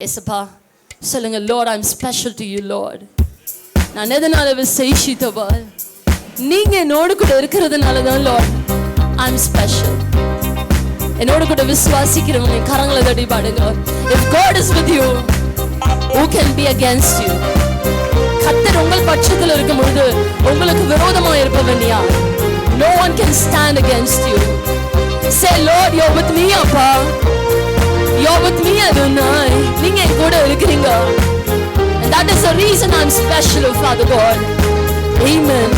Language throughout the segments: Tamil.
ஏசப்பா சொல்லுங்க Lord I'm special to you Lord நான் எதனால விசேஷித்தவா நீங்க என்னோடு கூட இருக்கிறதுனால தான் லார்ட் ஐம் ஸ்பெஷல் என்னோடு கூட விசுவாசிக்கிறவங்க கரங்களை தடி பாடுங்க if God is with you who can be against you கத்தர் உங்கள் பட்சத்தில் இருக்கும் பொழுது உங்களுக்கு விரோதமா இருப்பவன் யார்? No one can stand against you. Say lord you're with me அப்பா. You're with me adonai. கூட இருக்கிறீங்க And that is the reason I'm special, oh Father God. Amen.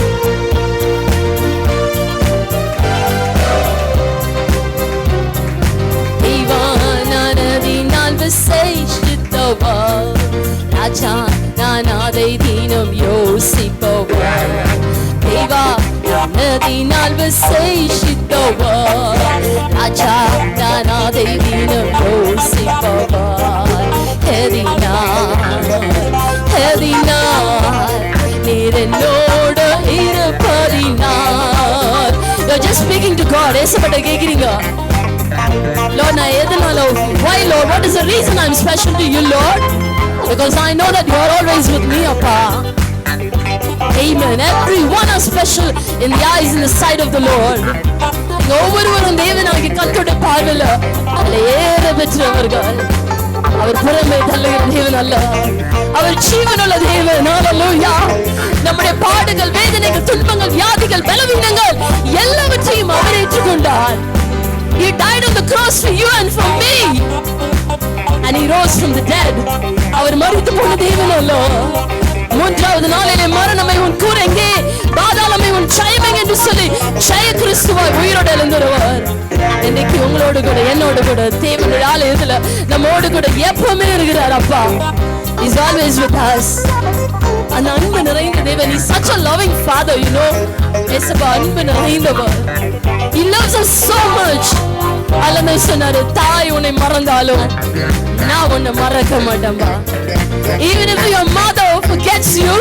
விசேஷித்தவா ராஜா நான் அதை தினம் யோசிப்பவா தேவா நதினால் விசேஷித்தவா ராஜா நான் அதை தினம் just speaking to God. ஏசப்பட்ட கேக்குறீங்க Lord, நான் எதனால why Lord? What is the reason I'm special to you, Lord? Because I know that you are always with me, Appa. Amen. Everyone are special in the eyes in the sight of the Lord. நீங்க ஒவ்வொருவரும் தேவனாகிய கத்தோட பார்வையில அதுல ஏற பெற்றவர்கள் அவர் புறமே தள்ளுகிற தேவன் அல்ல அவர் ஜீவனுள்ள தேவன் ஹalleluya நம்முடைய பாடுகள் வேதனைகள் துன்பங்கள் வியாதிகள் பலவீனங்கள் எல்லாவற்றையும் அவர் ஏற்றுக்கொண்டார் He died on the cross for you and for me. And he rose from the dead. அவர் மறித்து போன தேவன் அல்ல மூன்றாவது நாளிலே மரணமை உன் கூறங்கே பாதாளமை உன் ஜெயம் என்று சொல்லி ஜெய கிறிஸ்துவாய் உயிரோடு எழுந்துருவார் இன்னைக்கு உங்களோடு கூட என்னோடு கூட தேவனுடைய ஆலயத்துல நம்மோடு கூட எப்பவுமே இருக்கிறார் அப்பா. இஸ் ஆல்வேஸ் வித் அஸ் அந்த அன்பு நிறைந்த தேவன். Is such a loving father you know yes அப்பா அன்பு நிறைந்தவர். He loves us so much அல்லமே சொன்னாரு தாய் உன்னை மறந்தாலும் நான் உன்னை மறக்க மாட்டேன்பா. Even if your mother forgets you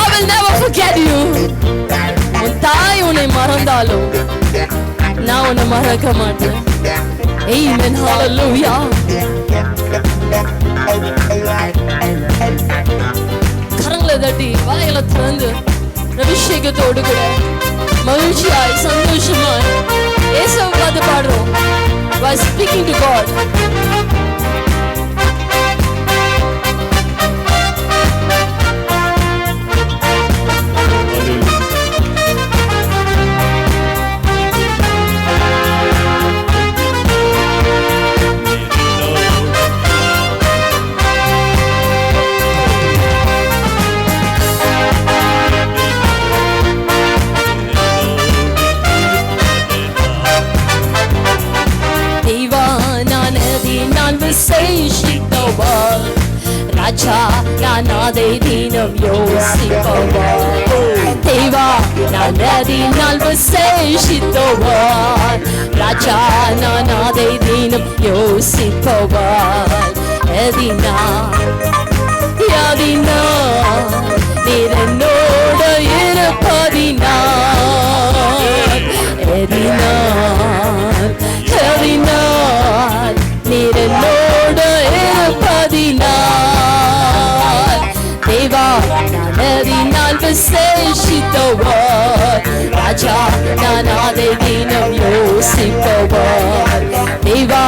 I will never forget you. உன் தாய் உன்னை மறந்தாலும் நான் உன்னை மறக்க மாட்டேன் Amen hallelujah. கரங்களை தட்டி வாயில திறந்து அபிஷேகத்தோடு கூட மகிழ்ச்சியாய் சந்தோஷமாய் ஏசவை பார்த்து பாடுறோம். ராஜா நான் அதை தினம் யோசிப்பவா தெய்வா நான் அதினால் விசேஷித்தவா ராஜா நான் அதை தினம் யோசிப்பவா எதினா யாதினா நீர் யோசிப்பவர் தேவா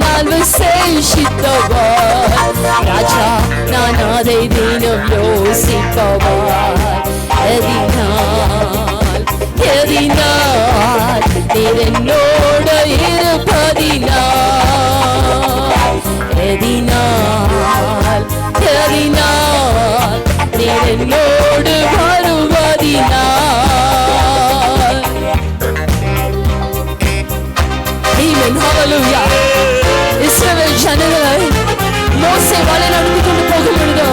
நான் விசேஷித்தவர் ராஜா நான் அதை தினம் யோசிப்பவர். எதினால் எதினால் நீர் என்னோடு இருப்பதினால். எதினால் எதினால் நீர் வருவதினால். ஹalleluya இஸ்ரவேல் ஜனங்களை மோசே வழி நடந்து கொண்டு போகும் பொழுது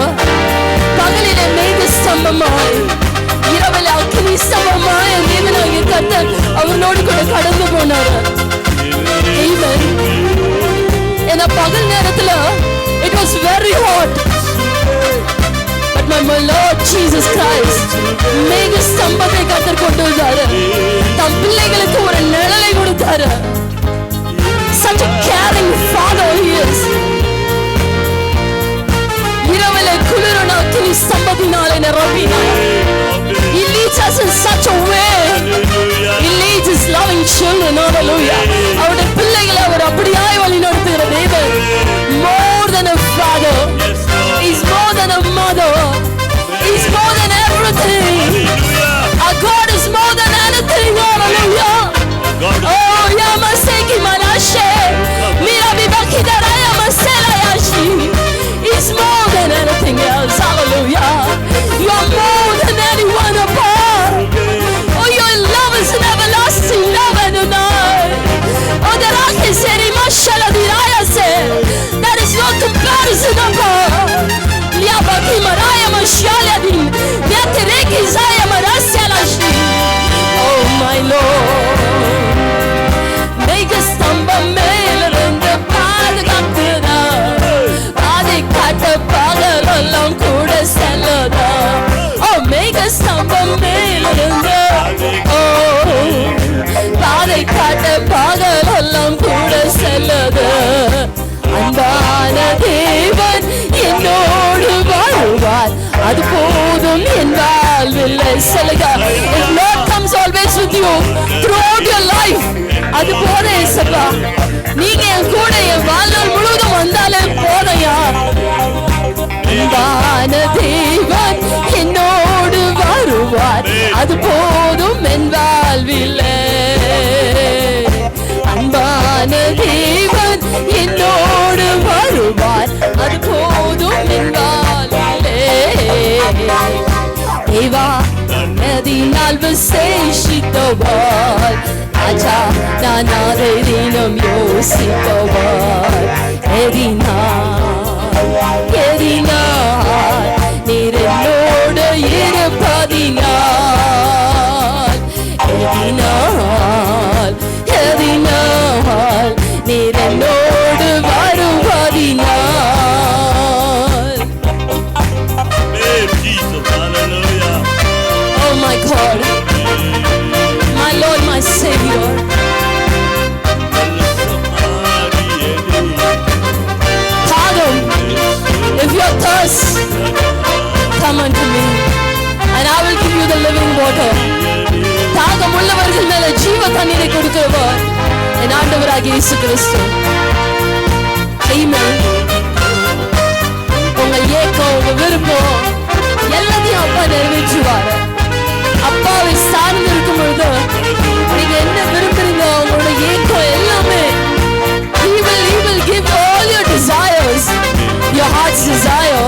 பகலிலே மேக ஸ்தம்பமாய் இரவில் அக்கினி ஸ்தம்பமாய் தேவனாகிய கர்த்தர் அவனோடு கூட கடந்து போனார். Amen. ஏன்னா பகல் நேரத்துல it was very hot but my my Lord Jesus Christ மேக ஸ்தம்பத்தை கத்தர் கொண்டு வந்தாரு. தம் பிள்ளைகளுக்கு ஒரு நிழலை கொடுத்தாரு. He leads us in such a way. He leads his loving children. Hallelujah. அவருடைய பிள்ளைகளை அவர் அப்படியாய் அன்பான தேவன் என்னோடு வாழ்வார். அது போதும் என் வாழ்வில் சொல்லுங்க. Lord comes always with you throughout your life. அது போத ஏசப்பா நீங்க என் கூட என் வாழ்நாள் முழுவதும் வந்தாலே போதையா? அன்பான தேவன் என்னோடு வருவார் அது போதும் என் வாழ்வில்லை. அன்பான தேவன் என்னோடு தேவா நதினால் விசேஷித்தவர். ராஜா நான் அதை தினம் யோசிப்பவர் எரினா எரினா நீர் என்னோடு இருப்பதினால். எதினால் the தாகம் உள்ளவர்கள் மேல ஜீவ தண்ணீரை கொடுக்கிறவர் என் ஆண்டவராகிய இயேசு கிறிஸ்து Amen. உங்க ஏக்கம் உங்க விருப்பம் எல்லாத்தையும் அப்பா நிறைவேற்றுவார். அப்பாவை சார்ந்து இருக்கும் பொழுது நீங்க என்ன விரும்புறீங்க? உங்களோட ஏக்கம் எல்லாமே. He will he will give all your desires your heart's desire.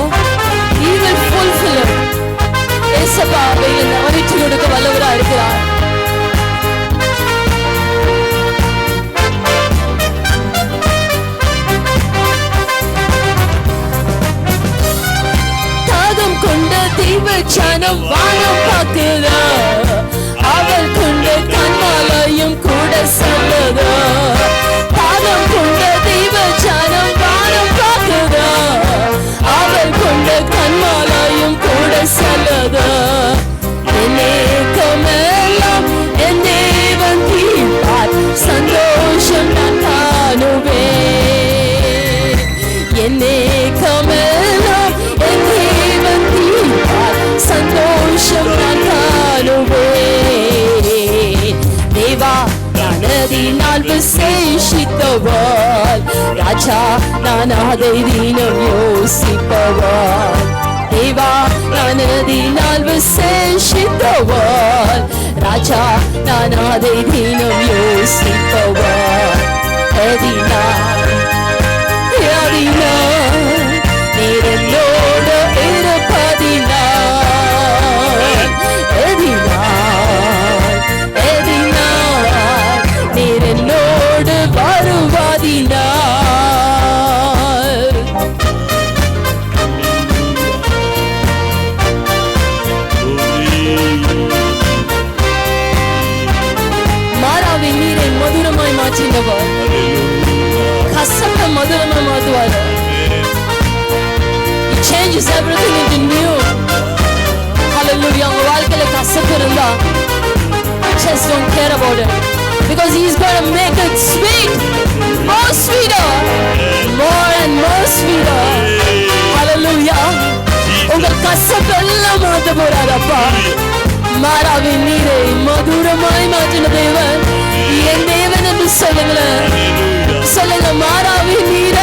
ராஜா நான் அதை தினம் யோசிப்பவான் தேவா ஞானதினால் விசேஷித்தவான் ராஜா நான் அதை தினம் யோசிப்பவான் எதினால் இருப்பதினால் எதினால் எதினால் வருவதினால் care about it. Because he's going to make it sweet. More sweeter. More and more sweeter. Hallelujah. உங்கள் கசப்பெல்லாம் மாற்ற போறாரப்பா மாறாவின் நீரை மதுரமாய் மாற்றின தேவன் என் தேவன் என்று சொல்லுங்களேன் சொல்லுங்க மாறாவின் நீரை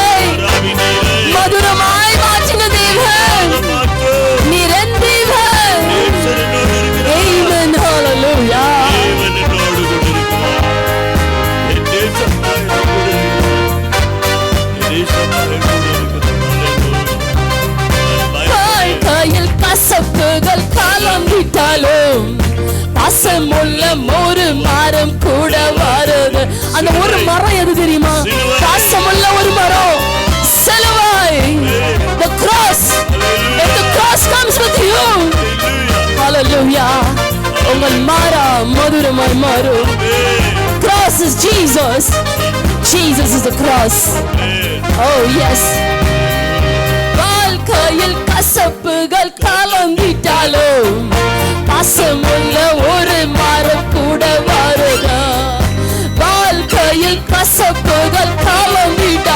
அந்த ஒரு மரம் எது தெரியுமா? பாசமுள்ள ஒரு மரம். சிலுவாய் the cross. If the cross comes with you. Hallelujah. உங்கள் மாறா மதுரமாய் மாறும் cross is Jesus. Jesus is the cross. Oh yes. வாழ்க்கையில் கசப்புகள் கலந்திட்டாலும் பாசமுள்ள ஒரு மரம் கூட வருதா? வாழ்க்கையில் கசப்புகள் கலந்திட்டாலும்